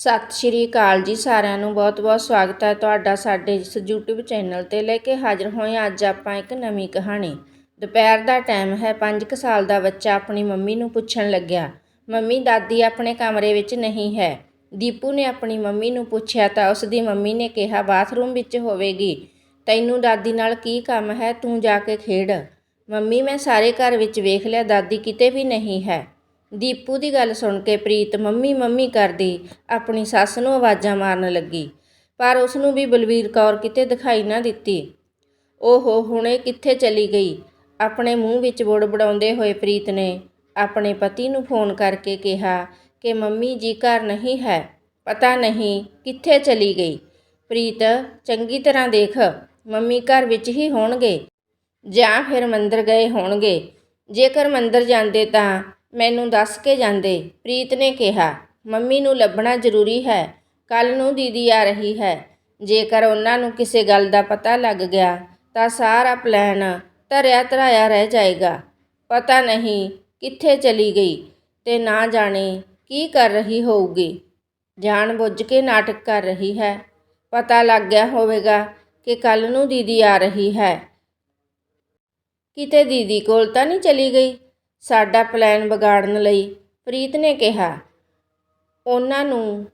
ਸਤਿ ਸ਼੍ਰੀ ਅਕਾਲ ਜੀ ਸਾਰਿਆਂ ਨੂੰ ਬਹੁਤ-ਬਹੁਤ ਸਵਾਗਤ ਹੈ ਤੁਹਾਡਾ ਸਾਡੇ ਇਸ YouTube ਚੈਨਲ ਤੇ ਲੈ ਕੇ ਹਾਜ਼ਰ ਹੋਏ ਹਾਂ ਅੱਜ ਆਪਾਂ ਇੱਕ ਨਵੀਂ ਕਹਾਣੀ। ਦੁਪਹਿਰ ਦਾ ਟਾਈਮ ਹੈ 5 ਸਾਲ ਦਾ ਬੱਚਾ ਆਪਣੀ ਮੰਮੀ ਨੂੰ ਪੁੱਛਣ ਲੱਗਿਆ। ਮੰਮੀ, ਦਾਦੀ ਆਪਣੇ ਕਮਰੇ ਵਿੱਚ ਨਹੀਂ ਹੈ। ਦੀਪੂ ਨੇ ਆਪਣੀ ਮੰਮੀ ਨੂੰ ਪੁੱਛਿਆ ਤਾਂ ਉਸ ਦੀ ਮੰਮੀ ਨੇ ਕਿਹਾ, ਬਾਥਰੂਮ ਵਿੱਚ ਹੋਵੇਗੀ। ਤੈਨੂੰ ਦਾਦੀ ਨਾਲ ਕੀ ਕੰਮ ਹੈ? ਤੂੰ ਜਾ ਕੇ ਖੇਡ। ਮੰਮੀ, ਮੈਂ ਸਾਰੇ ਘਰ ਵਿੱਚ ਵੇਖ ਲਿਆ, ਦਾਦੀ ਕਿਤੇ ਵੀ ਨਹੀਂ ਹੈ। ਦੀਪੂ ਦੀ ਗੱਲ ਸੁਣ ਕੇ ਪ੍ਰੀਤ ਮੰਮੀ ਮੰਮੀ ਕਰਦੀ, ਆਪਣੀ ਸੱਸ ਨੂੰ ਆਵਾਜ਼ਾਂ ਮਾਰਨ ਲੱਗੀ, ਪਰ ਉਸ ਨੂੰ ਵੀ ਬਲਵੀਰ ਕੌਰ ਕਿਤੇ ਦਿਖਾਈ ਨਾ ਦਿੱਤੀ। ਓਹੋ, ਹੁਣੇ ਕਿੱਥੇ ਚਲੀ ਗਈ? ਆਪਣੇ ਮੂੰਹ ਵਿੱਚ ਬੁੜਬੜਾਉਂਦੇ ਹੋਏ ਪ੍ਰੀਤ ਨੇ ਆਪਣੇ ਪਤੀ ਨੂੰ ਫੋਨ ਕਰਕੇ ਕਿਹਾ ਕਿ ਮੰਮੀ ਜੀ ਘਰ ਨਹੀਂ ਹੈ, ਪਤਾ ਨਹੀਂ ਕਿੱਥੇ ਚਲੀ ਗਈ। ਪ੍ਰੀਤ, ਚੰਗੀ ਤਰ੍ਹਾਂ ਦੇਖ, ਮੰਮੀ ਘਰ ਵਿੱਚ ਹੀ ਹੋਣਗੇ ਜਾਂ ਫਿਰ ਮੰਦਰ ਗਏ ਹੋਣਗੇ। ਜੇਕਰ ਮੰਦਰ ਜਾਂਦੇ ਤਾਂ ਮੈਨੂੰ ਦੱਸ ਕੇ ਜਾਂਦੇ। ਪ੍ਰੀਤ ਨੇ ਕਿਹਾ, ਮੰਮੀ ਨੂੰ ਲੱਭਣਾ ਜ਼ਰੂਰੀ ਹੈ। ਕੱਲ ਨੂੰ ਦੀਦੀ ਆ ਰਹੀ ਹੈ। ਜੇਕਰ ਉਹਨਾਂ ਨੂੰ ਕਿਸੇ ਗੱਲ ਦਾ ਪਤਾ ਲੱਗ ਗਿਆ, ਤਾਂ ਸਾਰਾ ਪਲਾਨ ਧਰਿਆ ਧਰਾਇਆ ਰਹਿ ਜਾਏਗਾ। ਪਤਾ ਨਹੀਂ ਕਿੱਥੇ ਚਲੀ ਗਈ ਤੇ ਨਾ ਜਾਣੇ ਕੀ ਕਰ ਰਹੀ ਹੋਊਗੀ। ਜਾਣ ਬੁੱਝ ਕੇ ਨਾਟਕ ਕਰ ਰਹੀ ਹੈ। ਪਤਾ ਲੱਗ ਗਿਆ ਹੋਵੇਗਾ ਕਿ ਕੱਲ ਨੂੰ ਦੀਦੀ ਆ ਰਹੀ ਹੈ। ਕਿਤੇ ਦੀਦੀ ਕੋਲ ਤਾਂ ਨਹੀਂ ਚਲੀ ਗਈ? ਸਾਡਾ ਪਲੈਨ ਵਿਗਾੜਨ ਲਈ ਪ੍ਰੀਤ ਨੇ ਕਿਹਾ, ਉਹਨਾਂ ਨੂੰ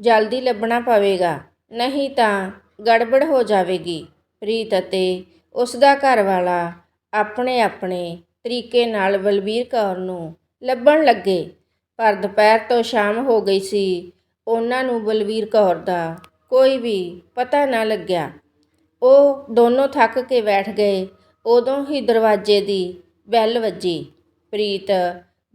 ਜਲਦੀ ਲੱਭਣਾ ਪਵੇਗਾ, ਨਹੀਂ ਤਾਂ ਗੜਬੜ ਹੋ ਜਾਵੇਗੀ। ਪ੍ਰੀਤ ਅਤੇ ਉਸ ਦਾ ਘਰ ਵਾਲਾ ਆਪਣੇ ਆਪਣੇ ਤਰੀਕੇ ਨਾਲ ਬਲਬੀਰ ਕੌਰ ਨੂੰ ਲੱਭਣ ਲੱਗੇ। ਪਰ ਦੁਪਹਿਰ ਤੋਂ ਸ਼ਾਮ ਹੋ ਗਈ ਸੀ, ਉਹਨਾਂ ਨੂੰ ਬਲਬੀਰ ਕੌਰ ਦਾ ਕੋਈ ਵੀ ਪਤਾ ਨਾ ਲੱਗਿਆ। ਉਹ ਦੋਨੋਂ ਥੱਕ ਕੇ ਬੈਠ ਗਏ, ਉਦੋਂ ਹੀ ਦਰਵਾਜ਼ੇ ਦੀ ਬੈਲ ਵੱਜੀ। ਪ੍ਰੀਤ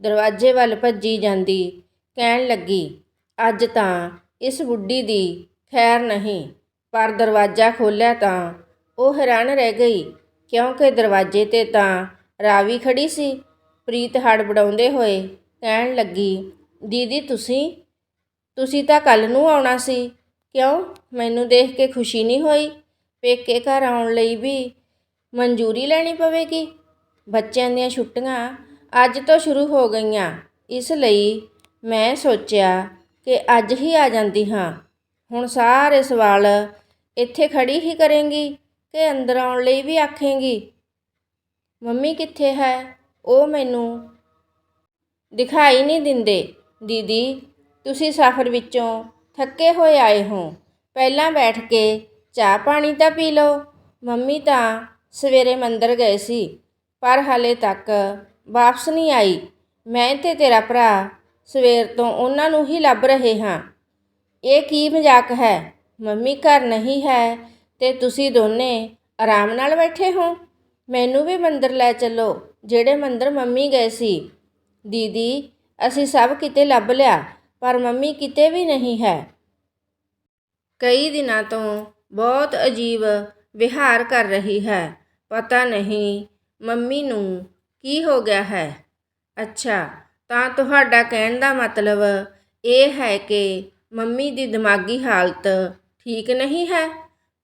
ਦਰਵਾਜ਼ੇ ਵੱਲ ਭੱਜੀ ਜਾਂਦੀ, ਕਹਿਣ ਲੱਗੀ, ਅੱਜ ਤਾਂ ਇਸ ਬੁੱਢੀ ਦੀ ਖੈਰ ਨਹੀਂ, ਪਰ ਦਰਵਾਜ਼ਾ ਖੋਲ੍ਹਿਆ ਤਾਂ ਉਹ ਹੈਰਾਨ ਰਹਿ ਗਈ, ਕਿਉਂਕਿ ਦਰਵਾਜ਼ੇ ਤੇ ਤਾਂ ਰਾਵੀ ਖੜੀ ਸੀ। ਪ੍ਰੀਤ ਹੜਬੜਾਉਂਦੇ ਹੋਏ ਕਹਿਣ ਲੱਗੀ, ਦੀਦੀ, ਤੁਸੀਂ ਤੁਸੀਂ ਤਾਂ ਕੱਲ ਨੂੰ ਆਉਣਾ ਸੀ, ਕਿਉਂ? ਮੈਨੂੰ ਦੇਖ ਕੇ ਖੁਸ਼ੀ ਨਹੀਂ ਹੋਈ। ਪੇਕੇ ਘਰ ਆਉਣ ਲਈ ਵੀ ਮਨਜ਼ੂਰੀ ਲੈਣੀ ਪਵੇਗੀ। ਬੱਚਿਆਂ ਦੀਆਂ ਛੁੱਟੀਆਂ ਅੱਜ ਤੋਂ ਸ਼ੁਰੂ ਹੋ ਗਈਆਂ। ਇਸ ਲਈ ਮੈਂ ਸੋਚਿਆ ਕਿ ਅੱਜ ਹੀ ਆ ਜਾਂਦੀ ਹਾਂ। ਹੁਣ ਸਾਰੇ ਸਵਾਲ ਇੱਥੇ ਖੜੀ ਹੀ ਕਰੇਂਗੀ ਕਿ ਅੰਦਰ ਆਉਣ ਲਈ ਵੀ ਆਖੇਂਗੀ। ਮੰਮੀ ਕਿੱਥੇ ਹੈ? ਉਹ ਮੈਨੂੰ ਦਿਖਾਈ ਨਹੀਂ ਦਿੰਦੇ। ਦੀਦੀ, ਤੁਸੀਂ ਸਫ਼ਰ ਵਿੱਚੋਂ ਥੱਕੇ ਹੋਏ ਆਏ ਹੋ। ਪਹਿਲਾਂ ਬੈਠ ਕੇ ਚਾਹ ਪਾਣੀ ਤਾਂ ਪੀ ਲਓ। ਮੰਮੀ ਤਾਂ ਸਵੇਰੇ ਮੰਦਰ ਗਏ ਸੀ, ਪਰ ਹਾਲੇ ਤੱਕ ਵਾਪਸ ਨਹੀਂ ਆਈ। ਮੈਂ ਤੇ ਤੇਰਾ ਭਰਾ ਸਵੇਰ ਤੋਂ ਉਹਨਾਂ ਨੂੰ ਹੀ ਲੱਭ ਰਹੇ ਹਾਂ। ਇਹ ਕੀ ਮਜ਼ਾਕ ਹੈ? ਮੰਮੀ ਘਰ ਨਹੀਂ ਹੈ ਤੇ ਤੁਸੀਂ ਦੋਨੇ ਆਰਾਮ ਨਾਲ ਬੈਠੇ ਹੋ? ਮੈਨੂੰ ਵੀ ਮੰਦਰ ਲੈ ਚੱਲੋ, ਜਿਹੜੇ ਮੰਦਰ ਮੰਮੀ ਗਏ ਸੀ। ਦੀਦੀ, ਅਸੀਂ ਸਭ ਕਿਤੇ ਲੱਭ ਲਿਆ, ਪਰ ਮੰਮੀ ਕਿਤੇ ਵੀ ਨਹੀਂ ਹੈ। ਕਈ ਦਿਨਾਂ ਤੋਂ ਬਹੁਤ ਅਜੀਬ ਵਿਹਾਰ ਕਰ ਰਹੀ ਹੈ। ਪਤਾ ਨਹੀਂ ਮੰਮੀ ਨੂੰ ਕੀ ਹੋ ਗਿਆ ਹੈ? ਅੱਛਾ, ਤਾਂ ਤੁਹਾਡਾ ਕਹਿਣ ਦਾ ਮਤਲਬ ਇਹ ਹੈ ਕਿ ਮੰਮੀ ਦੀ ਦਿਮਾਗੀ ਹਾਲਤ ਠੀਕ ਨਹੀਂ ਹੈ?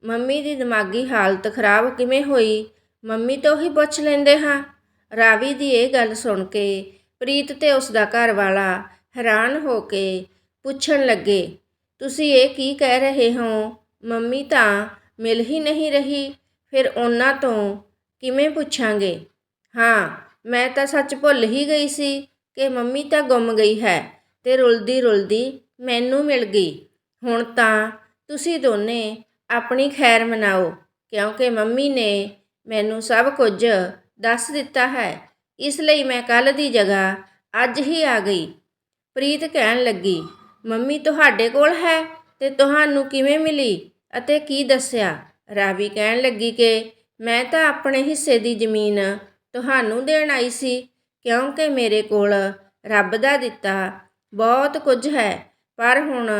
ਮੰਮੀ ਦੀ ਦਿਮਾਗੀ ਹਾਲਤ ਖਰਾਬ ਕਿਵੇਂ ਹੋਈ? ਮੰਮੀ ਤੋਂ ਹੀ ਪੁੱਛ ਲੈਂਦੇ ਹਾਂ। ਰਾਵੀ ਦੀ ਇਹ ਗੱਲ ਸੁਣ ਕੇ ਪ੍ਰੀਤ ਤੇ ਉਸ ਦਾ ਘਰ ਵਾਲਾ ਹੈਰਾਨ ਹੋ ਕੇ ਪੁੱਛਣ ਲੱਗੇ, ਤੁਸੀਂ ਇਹ ਕੀ ਕਹਿ ਰਹੇ ਹੋ? ਮੰਮੀ ਤਾਂ ਮਿਲ ਹੀ ਨਹੀਂ ਰਹੀ, ਫਿਰ ਉਹਨਾਂ ਤੋਂ ਕਿਵੇਂ ਪੁੱਛਾਂਗੇ? ਹਾਂ ਮੈਂ ਤਾਂ ਸੱਚ ਭੁੱਲ ਹੀ ਗਈ ਸੀ ਕਿ ਮੰਮੀ ਤਾਂ ਗੁੰਮ ਗਈ ਹੈ ਤੇ ਰੁਲਦੀ ਰੁਲਦੀ ਮੈਨੂੰ ਮਿਲ ਗਈ। ਹੁਣ ਤਾਂ ਤੁਸੀਂ ਦੋਨੇ ਆਪਣੀ ਖੈਰ ਮਨਾਓ, ਕਿਉਂਕਿ ਮੰਮੀ ਨੇ ਮੈਨੂੰ ਸਭ ਕੁਝ ਦੱਸ ਦਿੱਤਾ ਹੈ। ਇਸ ਲਈ ਮੈਂ ਕੱਲ ਦੀ ਜਗ੍ਹਾ ਅੱਜ ਹੀ ਆ ਗਈ। ਪ੍ਰੀਤ ਕਹਿਣ ਲੱਗੀ, ਮੰਮੀ ਤੁਹਾਡੇ ਕੋਲ ਹੈ ਤੇ ਤੁਹਾਨੂੰ ਕਿਵੇਂ ਮਿਲੀ ਅਤੇ ਕੀ ਦੱਸਿਆ? ਰਾਵੀ ਕਹਿਣ ਲੱਗੀ ਕਿ ਮੈਂ ਤਾਂ ਆਪਣੇ ਹਿੱਸੇ ਦੀ ਜ਼ਮੀਨ ਤੁਹਾਨੂੰ ਦੇਣ ਆਈ ਸੀ, ਕਿਉਂਕਿ ਮੇਰੇ ਕੋਲ ਰੱਬ ਦਾ ਦਿੱਤਾ ਬਹੁਤ ਕੁਝ ਹੈ, ਪਰ ਹੁਣ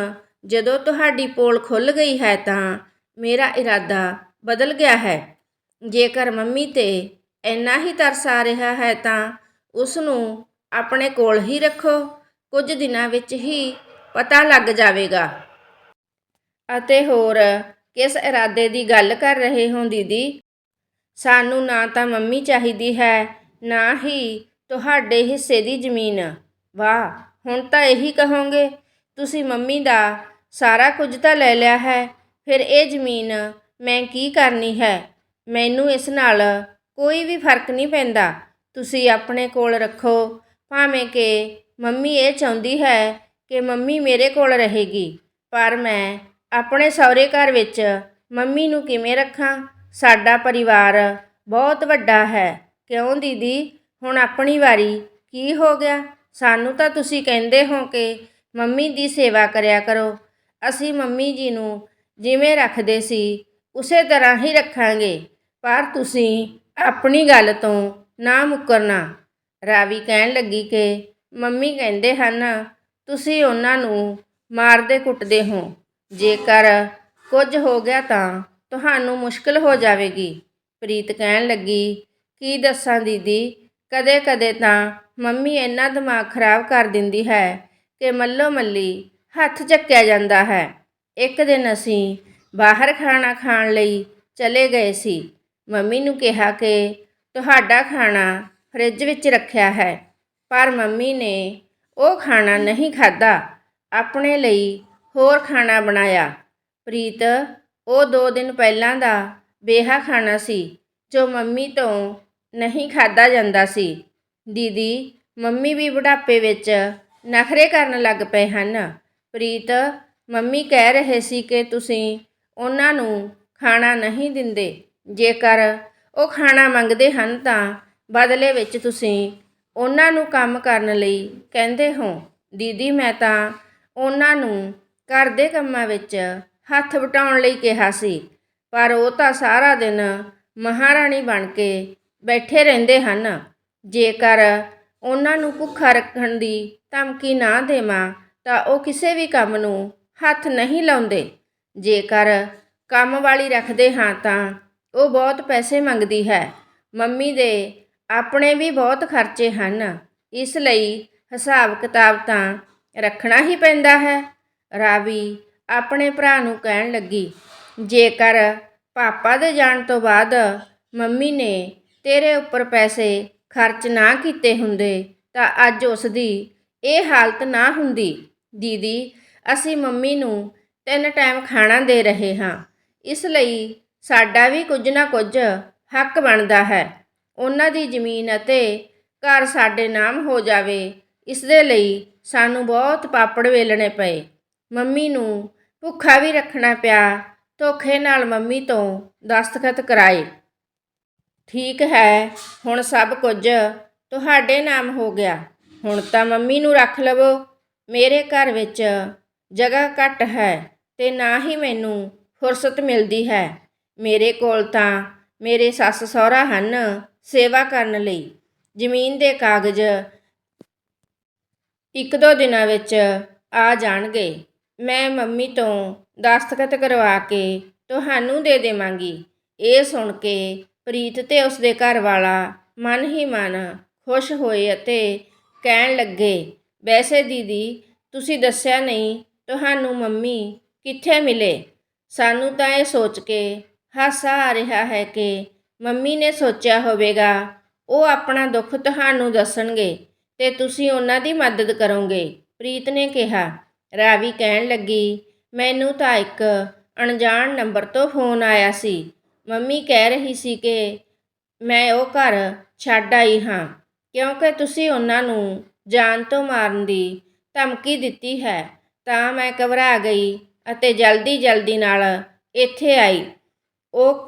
ਜਦੋਂ ਤੁਹਾਡੀ ਪੋਲ ਖੁੱਲ ਗਈ ਹੈ ਤਾਂ ਮੇਰਾ ਇਰਾਦਾ ਬਦਲ ਗਿਆ ਹੈ। ਜੇਕਰ ਮੰਮੀ ਤੇ ਇੰਨਾ ਹੀ ਤਰਸ ਆ ਰਿਹਾ ਹੈ ਤਾਂ ਉਸ ਨੂੰ ਆਪਣੇ ਕੋਲ ਹੀ ਰੱਖੋ, ਕੁਝ ਦਿਨਾਂ ਵਿੱਚ ਹੀ ਪਤਾ ਲੱਗ ਜਾਵੇਗਾ। ਅਤੇ ਹੋਰ ਕਿਸ ਇਰਾਦੇ ਦੀ ਗੱਲ ਕਰ ਰਹੇ ਹੋ ਦੀਦੀ? ਸਾਨੂੰ ਨਾ ਤਾਂ ਮੰਮੀ ਚਾਹੀਦੀ ਹੈ, ਨਾ ਹੀ ਤੁਹਾਡੇ ਹਿੱਸੇ ਦੀ ਜ਼ਮੀਨ। ਵਾਹ, ਹੁਣ ਤਾਂ ਇਹੀ ਕਹੋਗੇ, ਤੁਸੀਂ ਮੰਮੀ ਦਾ ਸਾਰਾ ਕੁਝ ਤਾਂ ਲੈ ਲਿਆ ਹੈ, ਫਿਰ ਇਹ ਜ਼ਮੀਨ ਮੈਂ ਕੀ ਕਰਨੀ ਹੈ? ਮੈਨੂੰ ਇਸ ਨਾਲ ਕੋਈ ਵੀ ਫ਼ਰਕ ਨਹੀਂ ਪੈਂਦਾ। ਤੁਸੀਂ ਆਪਣੇ ਕੋਲ ਰੱਖੋ, ਭਾਵੇਂ ਕਿ ਮੰਮੀ ਇਹ ਚਾਹੁੰਦੀ ਹੈ ਕਿ ਮੰਮੀ ਮੇਰੇ ਕੋਲ ਰਹੇਗੀ, ਪਰ ਮੈਂ ਆਪਣੇ ਸਹੁਰੇ ਘਰ ਵਿੱਚ ਮੰਮੀ ਨੂੰ ਕਿਵੇਂ ਰੱਖਾਂ? ਸਾਡਾ ਪਰਿਵਾਰ ਬਹੁਤ ਵੱਡਾ ਹੈ। ਕਿਉਂ ਦੀਦੀ? ਹੁਣ ਆਪਣੀ ਵਾਰੀ। ਕੀ ਹੋ ਗਿਆ? ਸਾਨੂੰ ਤਾਂ ਤੁਸੀਂ ਕਹਿੰਦੇ ਹੋ ਕਿ ਮੰਮੀ ਦੀ ਸੇਵਾ ਕਰਿਆ ਕਰੋ। ਅਸੀਂ ਮੰਮੀ ਜੀ ਨੂੰ ਜਿਵੇਂ ਰੱਖਦੇ ਸੀ, ਉਸੇ ਤਰ੍ਹਾਂ ਹੀ ਰੱਖਾਂਗੇ। ਪਰ ਤੁਸੀਂ ਆਪਣੀ ਗੱਲ ਤੋਂ ਨਾ ਮੁੱਕਰਨਾ। ਰਾਵੀ ਕਹਿਣ ਲੱਗੀ ਕਿ ਮੰਮੀ ਕਹਿੰਦੇ ਹਨ, ਤੁਸੀਂ ਉਹਨਾਂ ਨੂੰ ਮਾਰਦੇ ਕੁੱਟਦੇ ਹੋ। ਜੇਕਰ ਕੁਝ ਹੋ ਗਿਆ ਤਾਂ ਤੁਹਾਨੂੰ ਮੁਸ਼ਕਲ ਹੋ ਜਾਵੇਗੀ। ਪ੍ਰੀਤ ਕਹਿਣ ਲੱਗੀ, ਕੀ ਦੱਸਾਂ ਦੀਦੀ? ਕਦੇ-ਕਦੇ ਤਾਂ ਮੰਮੀ ਇੰਨਾ ਦਿਮਾਗ ਖਰਾਬ ਕਰ ਦਿੰਦੀ ਹੈ ਕਿ ਮੱਲੋ ਮੱਲੀ ਹੱਥ ਚੱਕਿਆ ਜਾਂਦਾ ਹੈ। ਇੱਕ ਦਿਨ ਅਸੀਂ ਬਾਹਰ ਖਾਣਾ ਖਾਣ ਲਈ ਚਲੇ ਗਏ ਸੀ। ਮੰਮੀ ਨੂੰ ਕਿਹਾ ਕਿ ਤੁਹਾਡਾ ਖਾਣਾ ਫ੍ਰਿਜ ਵਿੱਚ ਰੱਖਿਆ ਹੈ, ਪਰ ਮੰਮੀ ਨੇ ਉਹ ਖਾਣਾ ਨਹੀਂ ਖਾਧਾ। ਆਪਣੇ ਲਈ ਹੋਰ ਖਾਣਾ ਬਣਾਇਆ। ਪ੍ਰੀਤ ਉਹ ਦੋ ਦਿਨ ਪਹਿਲਾਂ ਦਾ ਬੇਹਾ ਖਾਣਾ ਸੀ, ਜੋ ਮੰਮੀ ਤੋਂ ਨਹੀਂ ਖਾਧਾ ਜਾਂਦਾ ਸੀ। ਦੀਦੀ, ਮੰਮੀ ਵੀ ਬੁਢਾਪੇ ਵਿੱਚ ਨਖਰੇ ਕਰਨ ਲੱਗ ਪਏ ਹਨ। ਪ੍ਰੀਤ, ਮੰਮੀ ਕਹਿ ਰਹੇ ਸੀ ਕਿ ਤੁਸੀਂ ਉਹਨਾਂ ਨੂੰ ਖਾਣਾ ਨਹੀਂ ਦਿੰਦੇ। ਜੇਕਰ ਉਹ ਖਾਣਾ ਮੰਗਦੇ ਹਨ ਤਾਂ ਬਦਲੇ ਵਿੱਚ ਤੁਸੀਂ ਉਹਨਾਂ ਨੂੰ ਕੰਮ ਕਰਨ ਲਈ ਕਹਿੰਦੇ ਹੋ। ਦੀਦੀ, ਮੈਂ ਤਾਂ ਉਹਨਾਂ ਨੂੰ ਘਰ ਦੇ ਕੰਮਾਂ ਵਿੱਚ ਹੱਥ ਵਟਾਉਣ ਲਈ ਕਿਹਾ ਸੀ, ਪਰ ਉਹ ਤਾਂ ਸਾਰਾ ਦਿਨ ਮਹਾਰਾਣੀ ਬਣ ਕੇ ਬੈਠੇ ਰਹਿੰਦੇ ਹਨ। ਜੇਕਰ ਉਹਨਾਂ ਨੂੰ ਭੁੱਖਾ ਰੱਖਣ ਦੀ ਧਮਕੀ ਨਾ ਦੇਵਾਂ, ਤਾਂ ਉਹ ਕਿਸੇ ਵੀ ਕੰਮ ਨੂੰ ਹੱਥ ਨਹੀਂ ਲਾਉਂਦੇ। ਜੇਕਰ ਕੰਮ ਵਾਲੀ ਰੱਖਦੇ ਹਾਂ ਤਾਂ ਉਹ ਬਹੁਤ ਪੈਸੇ ਮੰਗਦੀ ਹੈ। ਮੰਮੀ ਦੇ ਆਪਣੇ ਵੀ ਬਹੁਤ ਖਰਚੇ ਹਨ। ਇਸ ਲਈ ਹਿਸਾਬ ਕਿਤਾਬ ਤਾਂ ਰੱਖਣਾ ਹੀ ਪੈਂਦਾ ਹੈ। ਰਾਵੀ ਆਪਣੇ ਭਰਾ ਨੂੰ ਕਹਿਣ ਲੱਗੀ, ਜੇਕਰ ਪਾਪਾ ਦੇ ਜਾਣ ਤੋਂ ਬਾਅਦ ਮੰਮੀ ਨੇ ਤੇਰੇ ਉੱਪਰ ਪੈਸੇ ਖਰਚ ਨਾ ਕੀਤੇ ਹੁੰਦੇ, ਤਾਂ ਅੱਜ ਉਸ ਦੀ ਇਹ ਹਾਲਤ ਨਾ ਹੁੰਦੀ। ਦੀਦੀ, ਅਸੀਂ ਮੰਮੀ ਨੂੰ ਤਿੰਨ ਟਾਈਮ ਖਾਣਾ ਦੇ ਰਹੇ ਹਾਂ। ਇਸ ਲਈ ਸਾਡਾ ਵੀ ਕੁਝ ਨਾ ਕੁਝ ਹੱਕ ਬਣਦਾ ਹੈ। ਉਹਨਾਂ ਦੀ ਜ਼ਮੀਨ ਅਤੇ ਘਰ ਸਾਡੇ ਨਾਮ ਹੋ ਜਾਵੇ। ਇਸ ਦੇ ਲਈ ਸਾਨੂੰ ਬਹੁਤ ਪਾਪੜ ਵੇਲਣੇ ਪਏ। ਮੰਮੀ ਨੂੰ ਭੁੱਖਾ ਵੀ ਰੱਖਣਾ ਪਿਆ, ਧੋਖੇ ਨਾਲ ਮੰਮੀ ਤੋਂ ਦਸਤਖਤ ਕਰਾਏ। ਠੀਕ ਹੈ, ਹੁਣ ਸਭ ਕੁਝ ਤੁਹਾਡੇ ਨਾਮ ਹੋ ਗਿਆ। ਹੁਣ ਤਾਂ ਮੰਮੀ ਨੂੰ ਰੱਖ ਲਵੋ। ਮੇਰੇ ਘਰ ਵਿੱਚ ਜਗ੍ਹਾ ਘੱਟ ਹੈ ਤੇ ਨਾ ਹੀ ਮੈਨੂੰ ਫੁਰਸਤ ਮਿਲਦੀ ਹੈ। ਮੇਰੇ ਕੋਲ ਤਾਂ ਮੇਰੇ ਸੱਸ ਸਹੁਰਾ ਹਨ ਸੇਵਾ ਕਰਨ ਲਈ। ਜ਼ਮੀਨ ਦੇ ਕਾਗਜ਼ ਇੱਕ ਦੋ ਦਿਨਾਂ ਵਿੱਚ ਆ ਜਾਣਗੇ। ਮੈਂ ਮੰਮੀ ਤੋਂ ਦਸਤਖਤ ਕਰਵਾ ਕੇ ਤੁਹਾਨੂੰ ਦੇ ਦੇਵਾਂਗੀ। ਇਹ ਸੁਣ ਕੇ ਪ੍ਰੀਤ ਤੇ ਉਸਦੇ ਘਰ ਵਾਲਾ ਮਨ ਹੀ ਮਨ ਖੁਸ਼ ਹੋਏ ਅਤੇ ਕਹਿਣ ਲੱਗੇ, ਵੈਸੇ ਦੀਦੀ, ਤੁਸੀਂ ਦੱਸਿਆ ਨਹੀਂ, ਤੁਹਾਨੂੰ ਮੰਮੀ ਕਿੱਥੇ ਮਿਲੇ? ਸਾਨੂੰ ਤਾਂ ਇਹ ਸੋਚ ਕੇ ਹਾਸਾ ਆ ਰਿਹਾ ਹੈ ਕਿ ਮੰਮੀ ਨੇ ਸੋਚਿਆ ਹੋਵੇਗਾ, ਉਹ ਆਪਣਾ ਦੁੱਖ ਤੁਹਾਨੂੰ ਦੱਸਣਗੇ ਤੇ ਤੁਸੀਂ ਉਹਨਾਂ ਦੀ ਮਦਦ ਕਰੋਗੇ, ਪ੍ਰੀਤ ਨੇ ਕਿਹਾ। ਰਾਵੀ ਕਹਿਣ ਲੱਗੀ। ਮੈਨੂੰ ਤਾਂ ਇੱਕ ਅਣਜਾਣ ਨੰਬਰ ਤੋਂ ਫੋਨ ਆਇਆ ਸੀ। ਮੰਮੀ ਕਹਿ ਰਹੀ ਸੀ ਕਿ ਮੈਂ ਉਹ ਘਰ ਛੱਡ ਆਈ ਹਾਂ, ਕਿਉਂਕਿ ਤੁਸੀਂ ਉਹਨਾਂ ਨੂੰ ਜਾਨ ਤੋਂ ਮਾਰਨ ਦੀ ਧਮਕੀ ਦਿੱਤੀ ਹੈ। ਤਾਂ ਮੈਂ ਘਬਰਾ ਗਈ ਅਤੇ ਜਲਦੀ ਜਲਦੀ ਨਾਲ ਇੱਥੇ ਆਈ। ਉਹ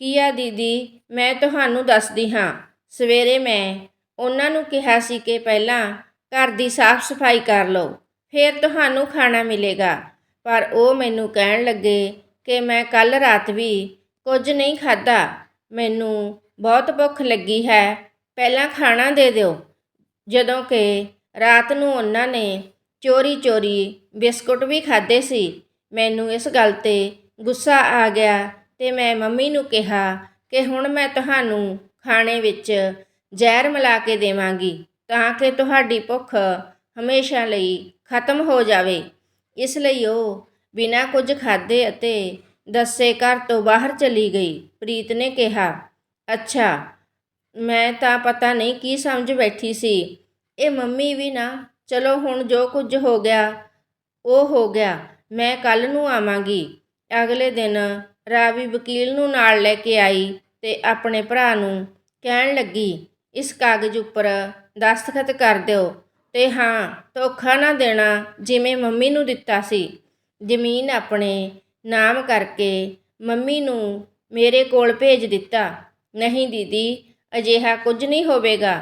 ਕੀਆ ਦੀਦੀ, ਮੈਂ ਤੁਹਾਨੂੰ ਦੱਸਦੀ ਹਾਂ। ਸਵੇਰੇ ਮੈਂ ਉਹਨਾਂ ਨੂੰ ਕਿਹਾ ਸੀ ਕਿ ਪਹਿਲਾਂ ਘਰ ਦੀ ਸਾਫ਼ ਸਫ਼ਾਈ ਕਰ ਲਓ। ਫਿਰ ਤੁਹਾਨੂੰ ਖਾਣਾ ਮਿਲੇਗਾ। ਪਰ ਉਹ ਮੈਨੂੰ ਕਹਿਣ ਲੱਗੇ ਕਿ ਮੈਂ ਕੱਲ ਰਾਤ ਵੀ ਕੁਝ ਨਹੀਂ ਖਾਧਾ। ਮੈਨੂੰ ਬਹੁਤ ਭੁੱਖ ਲੱਗੀ ਹੈ। ਪਹਿਲਾਂ ਖਾਣਾ ਦੇ ਦਿਓ। ਜਦੋਂ ਕਿ ਰਾਤ ਨੂੰ ਉਹਨਾਂ ਨੇ ਚੋਰੀ ਚੋਰੀ ਬਿਸਕੁਟ ਵੀ ਖਾਦੇ ਸੀ। ਮੈਨੂੰ ਇਸ ਗੱਲ ਤੇ ਗੁੱਸਾ ਆ ਗਿਆ ਤੇ ਮੈਂ ਮੰਮੀ ਨੂੰ ਕਿਹਾ ਕਿ ਹੁਣ ਮੈਂ ਤੁਹਾਨੂੰ ਖਾਣੇ ਵਿੱਚ ਜ਼ਹਿਰ ਮਿਲਾ ਕੇ ਦੇਵਾਂਗੀ, ਤਾਂ ਕਿ ਤੁਹਾਡੀ ਭੁੱਖ ਹਮੇਸ਼ਾ ਲਈ ਖਤਮ ਹੋ ਜਾਵੇ। ਇਸ ਲਈ ਉਹ ਬਿਨਾਂ ਕੁਝ ਖਾਦੇ ਅਤੇ ਦੱਸੇ ਘਰ ਤੋਂ ਬਾਹਰ ਚਲੀ ਗਈ। ਪ੍ਰੀਤ ਨੇ ਕਿਹਾ, ਅੱਛਾ, ਮੈਂ ਤਾਂ ਪਤਾ ਨਹੀਂ ਕੀ ਸਮਝ ਬੈਠੀ ਸੀ। ਇਹ ਮੰਮੀ ਵੀ ਨਾ, ਚਲੋ ਹੁਣ ਜੋ ਕੁਝ ਹੋ ਗਿਆ, ਉਹ ਹੋ ਗਿਆ। ਮੈਂ ਕੱਲ ਨੂੰ ਆਵਾਂਗੀ। ਅਗਲੇ ਦਿਨ ਰਾਵੀ ਵਕੀਲ ਨੂੰ ਨਾਲ ਲੈ ਕੇ ਆਈ ਤੇ ਆਪਣੇ ਭਰਾ ਨੂੰ ਕਹਿਣ ਲੱਗੀ, ਇਸ ਕਾਗਜ਼ ਉੱਪਰ ਦਸਤਖਤ ਕਰ ਦਿਓ। ਤੇ ਹਾਂ, ਧੋਖਾ ਨਾ ਦੇਣਾ ਜਿਵੇਂ ਮੰਮੀ ਨੂੰ ਦਿੱਤਾ ਸੀ। ਜ਼ਮੀਨ ਆਪਣੇ ਨਾਮ ਕਰਕੇ ਮੰਮੀ ਨੂੰ ਮੇਰੇ ਕੋਲ ਭੇਜ ਦਿੱਤਾ। ਨਹੀਂ ਦੀਦੀ, ਅਜਿਹਾ ਕੁਝ ਨਹੀਂ ਹੋਵੇਗਾ।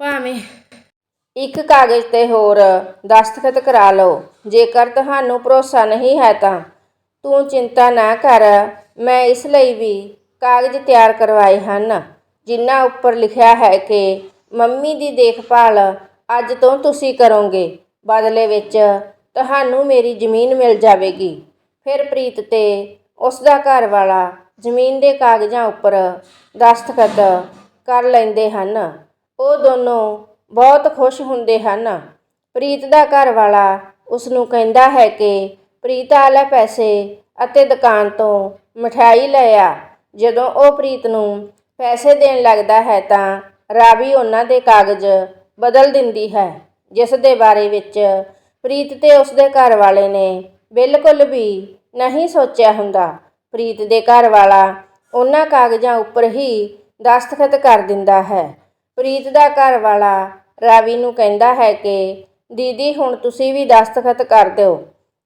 ਭਾਵੇਂ ਇੱਕ ਕਾਗਜ਼ ਤੇ ਹੋਰ ਦਸਤਖਤ ਕਰਾ ਲਓ, ਜੇਕਰ ਤੁਹਾਨੂੰ ਭਰੋਸਾ ਨਹੀਂ ਹੈ ਤਾਂ। ਤੂੰ ਚਿੰਤਾ ਨਾ ਕਰ, ਮੈਂ ਇਸ ਲਈ ਵੀ ਕਾਗਜ਼ ਤਿਆਰ ਕਰਵਾਏ ਹਨ, ਜਿਨ੍ਹਾਂ ਉੱਪਰ ਲਿਖਿਆ ਹੈ ਕਿ ਮੰਮੀ ਦੀ ਦੇਖਭਾਲ ਅੱਜ ਤੋਂ ਤੁਸੀਂ ਕਰੋਗੇ। ਬਦਲੇ ਵਿੱਚ ਤੁਹਾਨੂੰ ਮੇਰੀ ਜ਼ਮੀਨ ਮਿਲ ਜਾਵੇਗੀ। ਫਿਰ ਪ੍ਰੀਤ ਤੇ ਉਸ ਦਾ ਘਰ ਵਾਲਾ ਜ਼ਮੀਨ ਦੇ ਕਾਗਜ਼ਾਂ ਉੱਪਰ ਦਸਤਖਤ ਕਰ ਲੈਂਦੇ ਹਨ। ਉਹ ਦੋਨੋਂ ਬਹੁਤ ਖੁਸ਼ ਹੁੰਦੇ ਹਨ। ਪ੍ਰੀਤ ਦਾ ਘਰ ਵਾਲਾ ਉਸ ਨੂੰ ਕਹਿੰਦਾ ਹੈ ਕਿ ਪ੍ਰੀਤ ਆ ਪੈਸੇ ਅਤੇ ਦੁਕਾਨ ਤੋਂ ਮਠਿਆਈ ਲੈ ਆ। ਜਦੋਂ ਉਹ ਪ੍ਰੀਤ ਨੂੰ ਪੈਸੇ ਦੇਣ ਲੱਗਦਾ ਹੈ ਤਾਂ ਰਾਵੀ ਉਹਨਾਂ ਦੇ ਕਾਗਜ਼ ਬਦਲ ਦਿੰਦੀ ਹੈ, ਜਿਸ ਦੇ ਬਾਰੇ ਵਿੱਚ ਪ੍ਰੀਤ ਤੇ ਉਸਦੇ ਘਰ ਵਾਲੇ ਨੇ ਬਿਲਕੁਲ ਵੀ ਨਹੀਂ ਸੋਚਿਆ ਹੁੰਦਾ। ਪ੍ਰੀਤ ਦੇ ਘਰ ਵਾਲਾ ਉਹਨਾਂ ਕਾਗਜ਼ਾਂ ਉੱਪਰ ਹੀ ਦਸਤਖਤ ਕਰ ਦਿੰਦਾ ਹੈ। ਪ੍ਰੀਤ ਦਾ ਘਰ ਵਾਲਾ ਰਾਵੀ ਨੂੰ ਕਹਿੰਦਾ ਹੈ ਕਿ, ਦੀਦੀ, ਹੁਣ ਤੁਸੀਂ ਵੀ ਦਸਤਖਤ ਕਰ ਦਿਓ।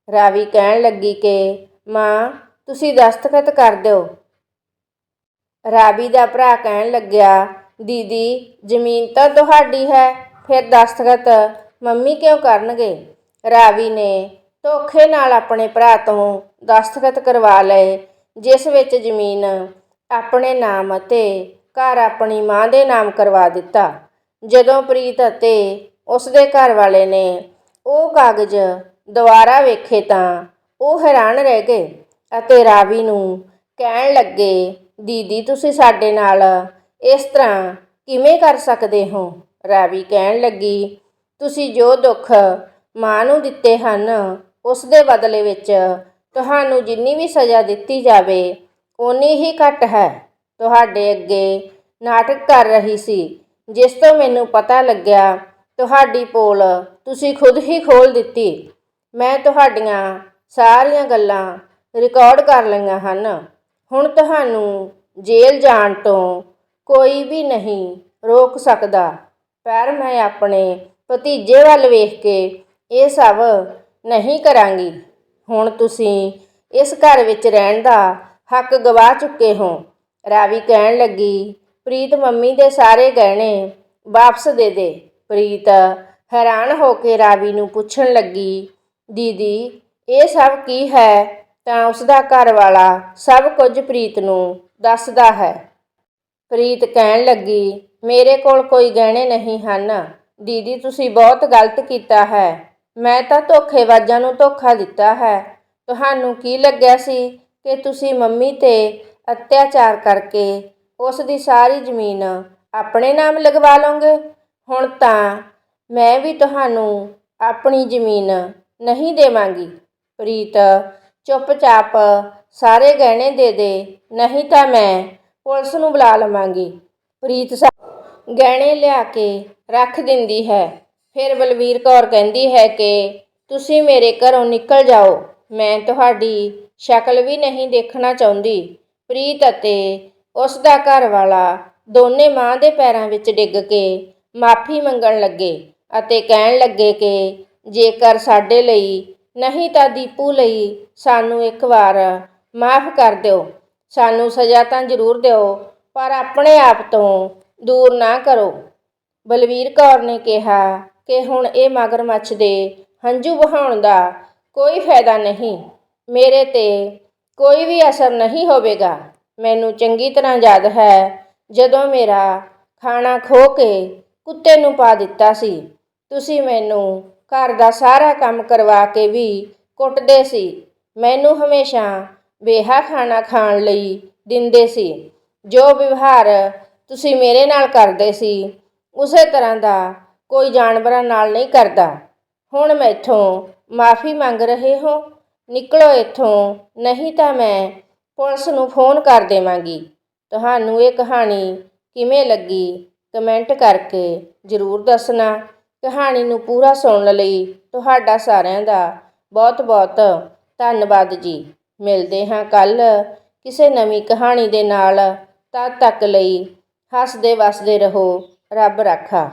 ਰਾਵੀ ਕਹਿਣ ਲੱਗੀ ਕਿ, ਮਾਂ, ਤੁਸੀਂ ਦਸਤਖਤ ਕਰ ਦਿਓ। ਰਾਵੀ ਦਾ ਭਰਾ ਕਹਿਣ ਲੱਗਿਆ ਦੀਦੀ, ਜ਼ਮੀਨ ਤਾਂ ਤੁਹਾਡੀ ਹੈ, ਫਿਰ ਦਸਤਖਤ ਮੰਮੀ ਕਿਉਂ ਕਰਨਗੇ? ਰਾਵੀ ਨੇ ਧੋਖੇ ਨਾਲ ਆਪਣੇ ਭਰਾ ਤੋਂ ਦਸਤਖਤ ਕਰਵਾ ਲਏ, ਜਿਸ ਵਿੱਚ ਜ਼ਮੀਨ ਆਪਣੇ ਨਾਮ ਅਤੇ ਘਰ ਆਪਣੀ ਮਾਂ ਦੇ ਨਾਮ ਕਰਵਾ ਦਿੱਤਾ। ਜਦੋਂ ਪ੍ਰੀਤ ਅਤੇ ਉਸ ਦੇ ਘਰ ਵਾਲੇ ਨੇ ਉਹ ਕਾਗਜ਼ ਦੁਬਾਰਾ ਵੇਖੇ ਤਾਂ ਉਹ ਹੈਰਾਨ ਰਹਿ ਗਏ ਅਤੇ ਰਾਵੀ ਨੂੰ ਕਹਿਣ ਲੱਗੇ, ਦੀਦੀ, ਤੁਸੀਂ ਸਾਡੇ ਨਾਲ ਇਸ ਤਰ੍ਹਾਂ ਕਿਵੇਂ ਕਰ ਸਕਦੇ ਹੋ? ਰਾਵੀ ਕਹਿਣ ਲੱਗੀ, ਤੁਸੀਂ ਜੋ ਦੁੱਖ ਮਾਂ ਨੂੰ ਦਿੱਤੇ ਹਨ, ਉਸ ਦੇ ਬਦਲੇ ਵਿੱਚ ਤੁਹਾਨੂੰ ਜਿੰਨੀ ਵੀ ਸਜ਼ਾ ਦਿੱਤੀ ਜਾਵੇ, ਓਨੀ ਹੀ ਘੱਟ ਹੈ। ਤੁਹਾਡੇ ਅੱਗੇ ਨਾਟਕ ਕਰ ਰਹੀ ਸੀ, ਜਿਸ ਤੋਂ ਮੈਨੂੰ ਪਤਾ ਲੱਗਿਆ, ਤੁਹਾਡੀ ਪੋਲ ਤੁਸੀਂ ਖੁਦ ਹੀ ਖੋਲ ਦਿੱਤੀ। ਮੈਂ ਤੁਹਾਡੀਆਂ ਸਾਰੀਆਂ ਗੱਲਾਂ ਰਿਕਾਰਡ ਕਰ ਲਈਆਂ ਹਨ। ਹੁਣ ਤੁਹਾਨੂੰ ਜੇਲ੍ਹ ਜਾਣ ਤੋਂ ਕੋਈ ਵੀ ਨਹੀਂ ਰੋਕ ਸਕਦਾ। ਪਰ ਮੈਂ ਆਪਣੇ ਭਤੀਜੇ ਵੱਲ ਵੇਖ ਕੇ ਇਹ ਸਭ ਨਹੀਂ ਕਰਾਂਗੀ। ਹੁਣ ਤੁਸੀਂ ਇਸ ਘਰ ਵਿੱਚ ਰਹਿਣ ਦਾ ਹੱਕ ਗਵਾ ਚੁੱਕੇ ਹੋ। ਰਾਵੀ ਕਹਿਣ ਲੱਗੀ, ਪ੍ਰੀਤ, ਮੰਮੀ ਦੇ ਸਾਰੇ ਗਹਿਣੇ ਵਾਪਸ ਦੇ ਦੇ। ਪ੍ਰੀਤ ਹੈਰਾਨ ਹੋ ਕੇ ਰਾਵੀ ਨੂੰ ਪੁੱਛਣ ਲੱਗੀ, ਦੀਦੀ, ਇਹ ਸਭ ਕੀ ਹੈ? ਤਾਂ ਉਸ ਦਾ ਘਰ ਵਾਲਾ ਸਭ ਕੁਝ ਪ੍ਰੀਤ ਨੂੰ ਦੱਸਦਾ ਹੈ। ਪ੍ਰੀਤ ਕਹਿਣ ਲੱਗੀ, ਮੇਰੇ ਕੋਲ ਕੋਈ ਗਹਿਣੇ ਨਹੀਂ ਹਨ। ਦੀਦੀ, ਤੁਸੀਂ ਬਹੁਤ ਗਲਤ ਕੀਤਾ ਹੈ। ਮੈਂ ਤਾਂ ਧੋਖੇਬਾਜ਼ਾਂ ਨੂੰ ਧੋਖਾ ਦਿੱਤਾ ਹੈ। ਤੁਹਾਨੂੰ ਕੀ ਲੱਗਿਆ ਸੀ ਕਿ ਤੁਸੀਂ ਮੰਮੀ ਤੇ ਅਤਿਆਚਾਰ ਕਰਕੇ ਉਸ ਦੀ ਸਾਰੀ ਜ਼ਮੀਨ ਆਪਣੇ ਨਾਮ ਲਗਵਾ ਲਓਗੇ? ਹੁਣ ਤਾਂ ਮੈਂ ਵੀ ਤੁਹਾਨੂੰ ਆਪਣੀ ਜ਼ਮੀਨ ਨਹੀਂ ਦੇਵਾਂਗੀ। ਪ੍ਰੀਤ ਚੁੱਪਚਾਪ, ਸਾਰੇ ਗਹਿਣੇ ਦੇ ਦੇ, ਨਹੀਂ ਤਾਂ ਮੈਂ ਪੁਲਿਸ ਨੂੰ ਬੁਲਾ ਲਵਾਂਗੀ। ਪ੍ਰੀਤ ਸਾ ਗਹਿਣੇ ਲਿਆ ਕੇ ਰੱਖ ਦਿੰਦੀ ਹੈ। ਫਿਰ ਬਲਵੀਰ ਕੌਰ ਕਹਿੰਦੀ ਹੈ ਕਿ ਤੁਸੀਂ ਮੇਰੇ ਘਰੋਂ ਨਿਕਲ ਜਾਓ। ਮੈਂ ਤੁਹਾਡੀ ਸ਼ਕਲ ਵੀ ਨਹੀਂ ਦੇਖਣਾ ਚਾਹੁੰਦੀ। ਪ੍ਰੀਤ ਅਤੇ ਉਸ ਦਾ ਘਰ ਵਾਲਾ ਦੋਨੇ ਮਾਂ ਦੇ ਪੈਰਾਂ ਵਿੱਚ ਡਿੱਗ ਕੇ ਮਾਫੀ ਮੰਗਣ ਲੱਗੇ ਅਤੇ ਕਹਿਣ ਲੱਗੇ ਕਿ ਜੇਕਰ ਸਾਡੇ ਲਈ ਨਹੀਂ ਤਾਂ ਦੀਪੂ ਲਈ ਸਾਨੂੰ ਇੱਕ ਵਾਰ ਮਾਫ ਕਰ ਦਿਓ। ਸਾਨੂੰ ਸਜ਼ਾ ਤਾਂ ਜ਼ਰੂਰ ਦਿਓ, ਪਰ ਆਪਣੇ ਆਪ ਤੋਂ ਦੂਰ ਨਾ ਕਰੋ। ਬਲਵੀਰ ਕੌਰ ਨੇ ਕਿਹਾ ਕਿ ਹੁਣ ਇਹ ਮਗਰਮੱਛ ਦੇ ਹੰਝੂ ਵਹਾਉਣ ਦਾ ਕੋਈ ਫਾਇਦਾ ਨਹੀਂ। ਮੇਰੇ ਤੇ ਕੋਈ ਵੀ ਅਸਰ ਨਹੀਂ ਹੋਵੇਗਾ। ਮੈਨੂੰ ਚੰਗੀ ਤਰ੍ਹਾਂ ਯਾਦ ਹੈ, ਜਦੋਂ ਮੇਰਾ ਖਾਣਾ ਖੋ ਕੇ ਕੁੱਤੇ ਨੂੰ ਪਾ ਦਿੱਤਾ ਸੀ। ਤੁਸੀਂ ਮੈਨੂੰ ਘਰ ਦਾ ਸਾਰਾ ਕੰਮ ਕਰਵਾ ਕੇ ਵੀ ਕੁੱਟਦੇ ਸੀ। ਮੈਨੂੰ ਹਮੇਸ਼ਾ ਬੇਹਾ ਖਾਣਾ ਖਾਣ ਲਈ ਦਿੰਦੇ ਸੀ। ਜੋ ਵਿਵਹਾਰ ਤੁਸੀਂ ਮੇਰੇ ਨਾਲ ਕਰਦੇ ਸੀ, ਉਸੇ ਤਰ੍ਹਾਂ ਦਾ ਕੋਈ ਜਾਨਵਰਾਂ ਨਾਲ ਨਹੀਂ ਕਰਦਾ। ਹੁਣ ਮੈਥੋਂ ਮਾਫੀ ਮੰਗ ਰਹੇ ਹੋ, ਨਿਕਲੋ ਇੱਥੋਂ, ਨਹੀਂ ਤਾਂ ਮੈਂ ਪੁਲਿਸ ਨੂੰ ਫੋਨ ਕਰ ਦੇਵਾਂਗੀ। ਤੁਹਾਨੂੰ ਇਹ ਕਹਾਣੀ ਕਿਵੇਂ ਲੱਗੀ ਕਮੈਂਟ ਕਰਕੇ ਜ਼ਰੂਰ ਦੱਸਣਾ। ਕਹਾਣੀ ਨੂੰ ਪੂਰਾ ਸੁਣਨ ਲਈ ਤੁਹਾਡਾ ਸਾਰਿਆਂ ਦਾ ਬਹੁਤ ਬਹੁਤ ਧੰਨਵਾਦ ਜੀ। ਮਿਲਦੇ ਹਾਂ ਕੱਲ ਕਿਸੇ ਨਵੀਂ ਕਹਾਣੀ ਦੇ ਨਾਲ। ਤਦ ਤੱਕ ਲਈ ਹੱਸਦੇ ਵਸਦੇ ਰਹੋ। ਰੱਬ ਰਾਖਾ।